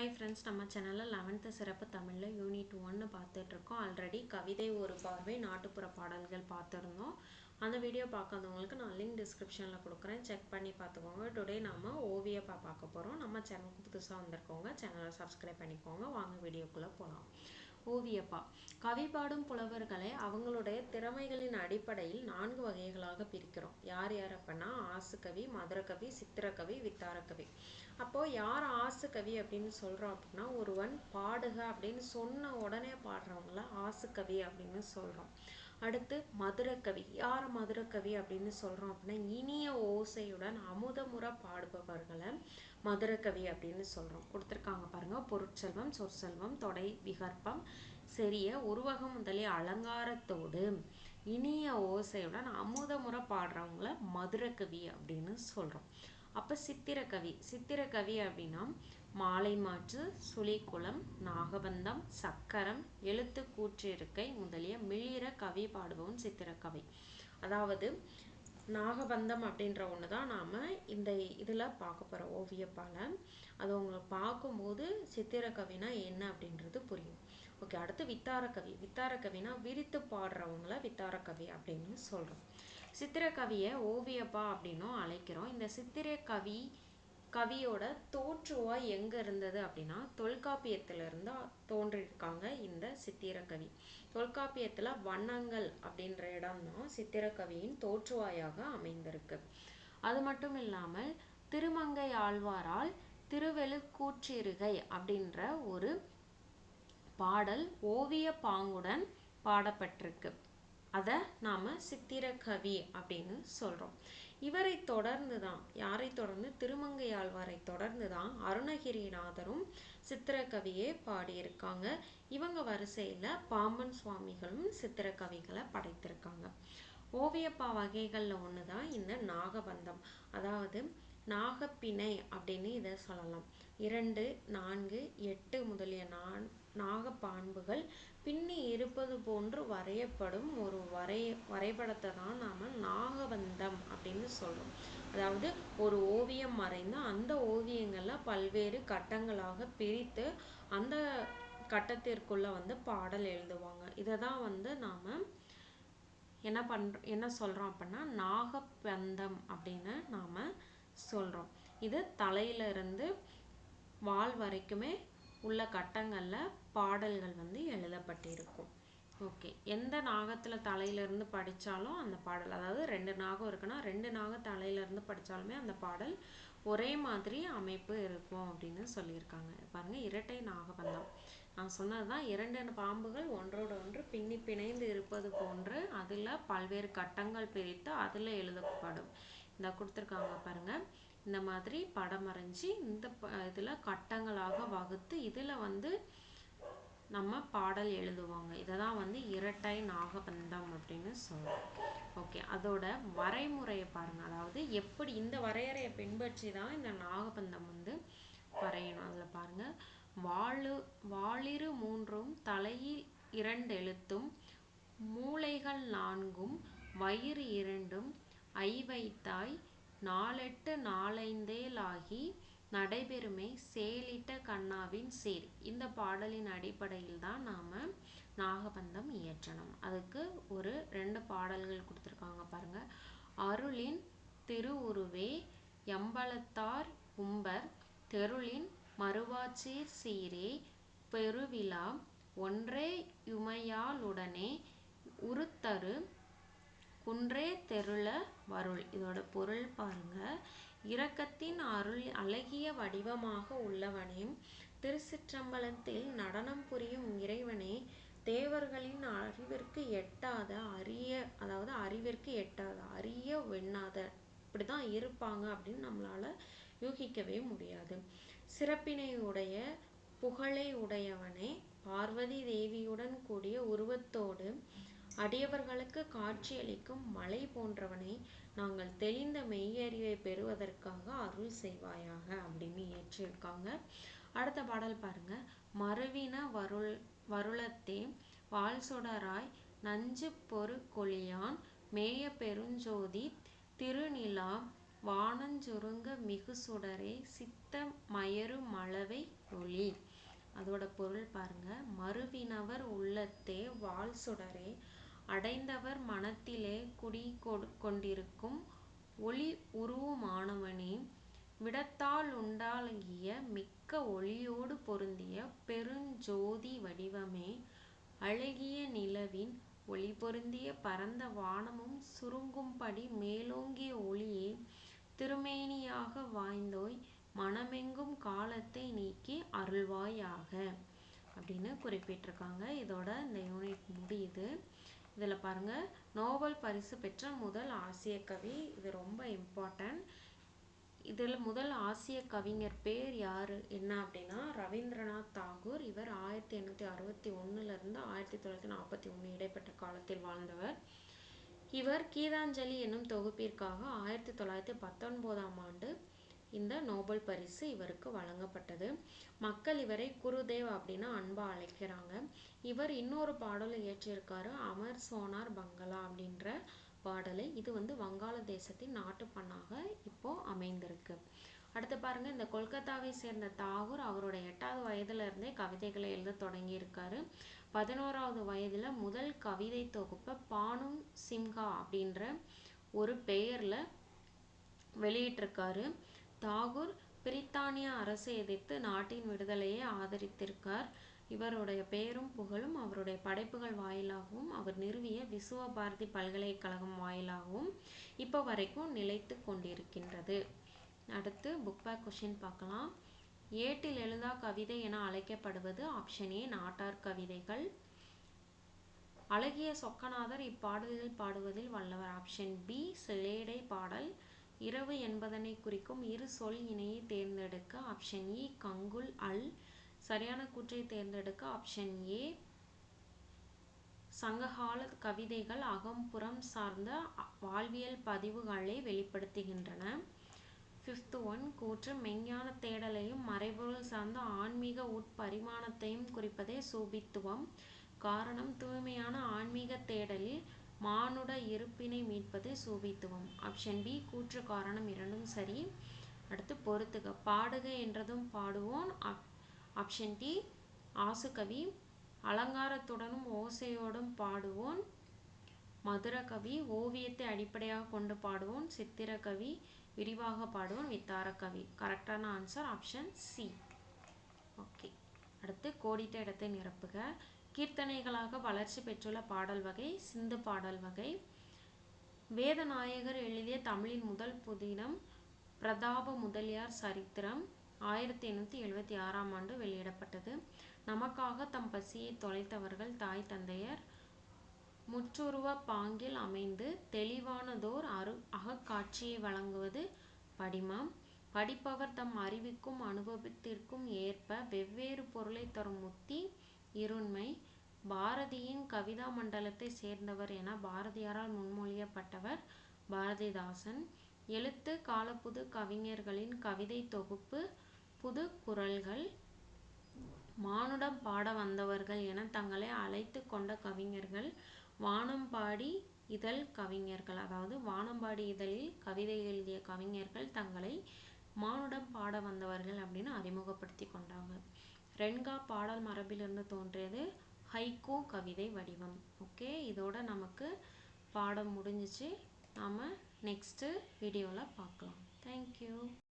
Hi friends நம்ம சேனலில் eleventh சிறப்பு தமிழில் யூனிட் ஒன்று பார்த்துட்ருக்கோம் ஆல்ரெடி கவிதை ஒரு பார்வை நாட்டுப்புற பாடல்கள் பார்த்துருந்தோம். அந்த வீடியோ பார்க்காதவங்களுக்கு நான் லிங்க் டிஸ்கிரிப்ஷனில் கொடுக்குறேன். செக் பண்ணி பார்த்துக்கோங்க. டுடே நாம ஓவியப்பா பார்க்க போகிறோம் நம்ம சேனலுக்கு புதுசாக வந்திருக்கவங்க சேனலை சப்ஸ்கிரைப் பண்ணிக்கோங்க. வாங்க வீடியோக்குள்ளே போகலாம் ஓவியப்பா கவி பாடும் புலவர்களை அவங்களுடைய திறமைகளின் அடிப்படையில் நான்கு வகைகளாக பிரிக்கிறோம். யார் யார் அப்படின்னா ஆசுக்கவி மதுரகவி சித்திரக்கவி வித்தாரக்கவி அப்போ யார் ஆசுக்கவி அப்படின்னு சொல்றோம் அப்படின்னா ஒருவன் பாடுக அப்படின்னு சொன்ன உடனே பாடுறவங்கள ஆசுக்கவி அப்படின்னு சொல்றோம். அடுத்து மதுரக்கவி. யார் மதுரக்கவி அப்படின்னு சொல்றோம் அப்படின்னா இனிய ஓசையுடன் அமுதமுற பாடுபவர்களை மதுரக்கவி அப்படின்னு சொல்றோம். கொடுத்துருக்காங்க பாருங்க பொருட்செல்வம் சொற்செல்வம் தொடை விகற்பம் செரிய உருவகம் முதலிய அலங்காரத்தோடு இனிய ஓசையுடன் அமுதமுற பாடுறவங்கள மதுரக்கவி அப்படின்னு சொல்றோம். அப்ப சித்திரக்கவி. சித்திரக்கவி அப்படின்னா மாலை மாற்று சுழிக்குளம் நாகபந்தம் சக்கரம் எழுத்து கூற்றிருக்கை முதலிய மிளிர கவி பாடுபவன் சித்திரக்கவி. அதாவது நாகபந்தம் அப்படின்ற ஒன்று தான் நாம் இந்த இதில் பார்க்க போகிறோம் ஓவியப்பால. அது உங்களை பார்க்கும்போது சித்திரக்கவினா என்ன அப்படின்றது புரியும். ஓகே அடுத்து வித்தாரக்கவி. வித்தாரக்கவினா விரித்து பாடுறவங்கள வித்தாரக்கவி அப்படின்னு சொல்கிறோம் சித்திரக்கவியை ஓவியப்பா அப்படின்னும் அழைக்கிறோம். இந்த சித்திரக்கவி கவியோட தோற்றுவா எங்க இருந்தது அப்படின்னா தொல்காப்பியத்துல இருந்து தோன்றியிருக்காங்க இந்த சித்திரக்கவி. தொல்காப்பியத்துல வண்ணங்கள் அப்படின்ற இடம் தான் சித்திரக்கவியின் தோற்றுவாயாக அமைந்திருக்கு. அது மட்டும் இல்லாமல் திருமங்கை ஆழ்வாரால் திருவெழுக்கூற்றிருகை அப்படின்ற ஒரு பாடல் ஓவிய பாங்குடன் பாடப்பட்டிருக்கு. அதை நாம சித்திரக்கவி அப்படின்னு சொல்றோம். இவரை தொடர்ந்து தான் யாரை தொடர்ந்து? திருமங்கையாழ்வாரை தொடர்ந்து தான் அருணகிரிநாதரும் சித்திரக்கவியே பாடியிருக்காங்க. இவங்க வரிசையில பாம்பன் சுவாமிகளும் சித்திரக்கவிகளை படைத்திருக்காங்க. ஓவியப்பா வகைகள்ல ஒண்ணுதான் இந்த நாகபந்தம். அதாவது நாகப்பிணை அப்படின்னு இதை சொல்லலாம். இரண்டு நான்கு எட்டு முதலிய நான் நாகப்பான்புகள் பின்னி இருப்பது போன்று வரையப்படும் ஒரு வரை வரைபடத்தை தான் நாம நாகபந்தம் அப்படின்னு சொல்றோம். அதாவது ஒரு ஓவியம் மறைந்து அந்த ஓவியங்கள்ல பல்வேறு கட்டங்களாக பிரித்து அந்த கட்டத்திற்குள்ள வந்து பாடல் எழுதுவாங்க. இதை தான் வந்து நாம என்ன பண்றோம் என்ன சொல்றோம் அப்படின்னா நாகப்பந்தம் அப்படின்னு நாம சொல்றோம். இது தலையில இருந்து வால் வரைக்குமே உள்ள கட்டங்களில் பாடல்கள் வந்து எழுதப்பட்டிருக்கும். ஓகே. எந்த நாகத்தில் தலையிலிருந்து படித்தாலும் அந்த பாடல் அதாவது ரெண்டு நாகம் இருக்குன்னா ரெண்டு நாக தலையிலேருந்து படித்தாலுமே அந்த பாடல் ஒரே மாதிரி அமைப்பு இருக்கும் அப்படின்னு சொல்லியிருக்காங்க. பாருங்க இரட்டை நாகபந்தம். நான் சொன்னதுதான் இரண்டு பாம்புகள் ஒன்றோடு ஒன்று பின்னி பிணைந்து இருப்பது போன்று அதில் பல்வேறு கட்டங்கள் பிரித்து அதில் எழுதப்படும். இந்த கொடுத்துருக்காங்க பாருங்க. இந்த மாதிரி படம் வரைஞ்சி இந்த இதுல கட்டங்களாக வகுத்து இதுல வந்து நம்ம பாடல் எழுதுவாங்க. இதை தான் வந்து இரட்டை நாகபந்தம் அப்படின்னு சொல்லுவோம் ஓகே அதோட வரைமுறையை பாருங்க. அதாவது எப்படி இந்த வரையறையை பின்பற்றி தான் இந்த நாகபந்தம் வந்து வரையணும். அதுல பாருங்க. வாழு வாளிரு மூன்றும் தலையில் இரண்டு எழுத்தும் மூளைகள் நான்கும் வயிறு இரண்டும் ஐவைத்தாய் நாலெட்டு நாலைந்தேலாகி நடைபெறுமே சேலிட்ட கண்ணாவின் சேர். இந்த பாடலின் அடிப்படையில் தான் நாம் நாகபந்தம் இயற்றணும். அதுக்கு ஒரு ரெண்டு பாடல்கள் கொடுத்துருக்காங்க பாருங்க. அருளின் திருவுருவே எம்பலத்தார் உம்பர் தெருளின் மறுவாச்சீர் சீரே பெருவிழா ஒன்றே யுமையாளுடனே உருத்தரு குன்றே தெருள வருள். இதோட பொருள் பாருங்க. இரக்கத்தின் அருள் அழகிய வடிவமாக உள்ளவனே திருச்சிற்றம்பலத்தில் நடனம் புரியும் இறைவனே தேவர்களின் அறிவிற்கு எட்டாத அரிய அதாவது அறிவிற்கு எட்டாத அரிய வெண்ணாத இப்படிதான் இருப்பாங்க அப்படின்னு நம்மளால யூகிக்கவே முடியாது. சிறப்பினை உடைய புகழை உடையவனே பார்வதி தேவியுடன் கூடிய உருவத்தோடு அடியவர்களுக்கு காட்சியளிக்கும் மலை போன்றவனை நாங்கள் தெளிந்த மெய்யறிவை பெறுவதற்காக அருள் செய்வாயாக அப்படின்னு ஏற்றிருக்காங்க. அடுத்த பாடல் பாருங்க. மறுவின வருள் வருளத்தே வால்சுடராய் நஞ்சு பொறு கொளியான் மேய பெருஞ்சோதி திருநிலா வானஞ்சுருங்க மிகு சுடரே சித்த மயரு மழவை ஒளி. அதோட பொருள் பாருங்க. மறுவினவர் உள்ளத்தே வாழ் சுடரே அடைந்தவர் மனத்திலே குடி கொண்டிருக்கும் ஒளி உருவுமானவனே விடத்தால் உண்டாகிய மிக்க ஒளியோடு பொருந்திய பெருஞ்சோதி வடிவமே அழகிய நிலவின் ஒளி பொருந்திய பரந்த வானமும் சுருங்கும்படி மேலோங்கிய ஒளியே திருமேனியாக வாய்ந்தோய் மனமெங்கும் காலத்தை நீக்கி அருள்வாயாக. அப்படின்னு குறிப்பிட்டிருக்காங்க. இதோட இந்த யூனிட் முடியுது. இதில் பாருங்கள் நோபல் பரிசு பெற்ற முதல் ஆசிய கவி இது ரொம்ப இம்பார்ட்டன்ட் இதில் முதல் ஆசிய கவிஞர் பேர் யார்? என்ன அப்படின்னா ரவீந்திரநாத் தாகூர். இவர் ஆயிரத்தி எண்ணூற்றி அறுபத்தி ஒன்றுலேருந்து ஆயிரத்தி தொள்ளாயிரத்தி நாற்பத்தி ஒன்று இடைப்பட்ட காலத்தில் வாழ்ந்தவர். இவர் கீதாஞ்சலி என்னும் தொகுப்பிற்காக ஆயிரத்தி தொள்ளாயிரத்தி பத்தொன்பதாம் ஆண்டு இந்த நோபல் பரிசு இவருக்கு வழங்கப்பட்டது. மக்கள் இவரை குருதேவ் அப்படின்னு அன்பா அழைக்கிறாங்க. இவர் இன்னொரு பாடலை இயற்றியிருக்காரு அமர் சோனார் பங்களா அப்படின்ற பாடலை. இது வந்து வங்காள தேசத்தின் நாட்டு பண்ணாக இப்போ அமைந்திருக்கு. அடுத்து பாருங்க இந்த கொல்கத்தாவை சேர்ந்த தாகூர் அவருடைய எட்டாவது வயதுல இருந்தே கவிதைகளை எழுத தொடங்கி இருக்காரு பதினோராவது வயதுல முதல் கவிதை தொகுப்பை பானும் சிம்ஹா அப்படின்ற ஒரு பெயர்ல வெளியிட்டிருக்காரு. தாகூர் பிரித்தானிய அரசை எதிர்த்து நாட்டின் விடுதலையை ஆதரித்திருக்கார். இவருடைய பெயரும் புகழும் அவருடைய படைப்புகள் வாயிலாகவும் அவர் நிறுவிய விசுவ பாரதி பல்கலைக்கழகம் வாயிலாகவும் இப்போ வரைக்கும் நிலைத்து கொண்டிருக்கின்றது. அடுத்து புக் பேக் கொஷின் பார்க்கலாம். ஏட்டில் எழுதா கவிதை என அழைக்கப்படுவது ஆப்ஷன் ஏ நாட்டார் கவிதைகள். அழகிய சொக்கநாதர் இப்பாடலில் பாடுவதில் வல்லவர். ஆப்ஷன் பி சிலேடை பாடல். இரவு என்பதனை குறிக்கும் இரு சொல் இணையை தேர்ந்தெடுக்க ஆப்ஷன் இ e, கங்குல் அல். சரியான கூற்றை தேர்ந்தெடுக்க ஆப்ஷன் ஏ சங்ககால கவிதைகள் அகம்புறம் சார்ந்த வாழ்வியல் பதிவுகளை வெளிப்படுத்துகின்றன. ஃபிஃப்த் ஒன் கூற்று மெஞ்ஞான தேடலையும் மறைபொருள் சார்ந்த ஆன்மீக உட்பரிமாணத்தையும் குறிப்பதே சூபித்துவம். காரணம் தூய்மையான ஆன்மீக தேடலில் மானுட இருப்பினை மீட்பது சூபித்துவம். ஆப்ஷன் பி கூற்று காரணம் இரண்டும் சரி. அடுத்து பொறுத்துக. பாடுக என்றதும் பாடுவோம். ஆப்ஷன் டி ஆசுகவி. அலங்காரத்துடனும் ஓசையோடும் பாடுவோன் மதுரகவி ஓவியத்தை அடிப்படையாக கொண்டு பாடுவோன் சித்திரக்கவி விரிவாக பாடுவோன் வித்தாரக்கவி கரெக்டான ஆன்சர் ஆப்ஷன் சி ஓகே அடுத்து கோடிட்ட இடத்தை நிரப்புக. கீர்த்தனைகளாக வளர்ச்சி பெற்றுள்ள பாடல் வகை சிந்து பாடல் வகை. வேதநாயகர் எழுதிய தமிழின் முதல் புதினம் பிரதாப முதலியார் சரித்திரம் ஆயிரத்தி எண்ணூற்றி எழுபத்தி ஆறாம் ஆண்டு வெளியிடப்பட்டது. நமக்காக தம் பசியை தொலைத்தவர்கள் தாய் தந்தையர் முற்றுருவ பாங்கில் அமைந்து தெளிவானதோர் அரு அகக்காட்சியை வழங்குவது படிமம். படிப்பவர் தம் அறிவுக்கும் அனுபவத்திற்கும் ஏற்ப வெவ்வேறு பொருளை தரும் முத்தி இருண்மை. பாரதியின் கவிதா மண்டலத்தை சேர்ந்தவர் என பாரதியாரால் முன்மொழியப்பட்டவர் பாரதிதாசன். எழுத்து காலப்புது கவிஞர்களின் கவிதை தொகுப்பு புது குரல்கள் மானுடம் பாட வந்தவர்கள் என தங்களை அழைத்து கொண்ட கவிஞர்கள். வானம்பாடி இதழ் கவிஞர்கள் அதாவது வானம்பாடி இதழில் கவிதை எழுதிய கவிஞர்கள் தங்களை மானுடம் பாட வந்தவர்கள் அப்படின்னு அறிமுகப்படுத்தி கொண்டாங்க. ரென்கா பாடல் மரபிலிருந்து தோன்றியது ஹைகோ கவிதை வடிவம். ஓகே இதோட நமக்கு பாடம் முடிஞ்சிச்சு. நாம் நெக்ஸ்ட்டு வீடியோவில் பார்க்கலாம். தேங்க்யூ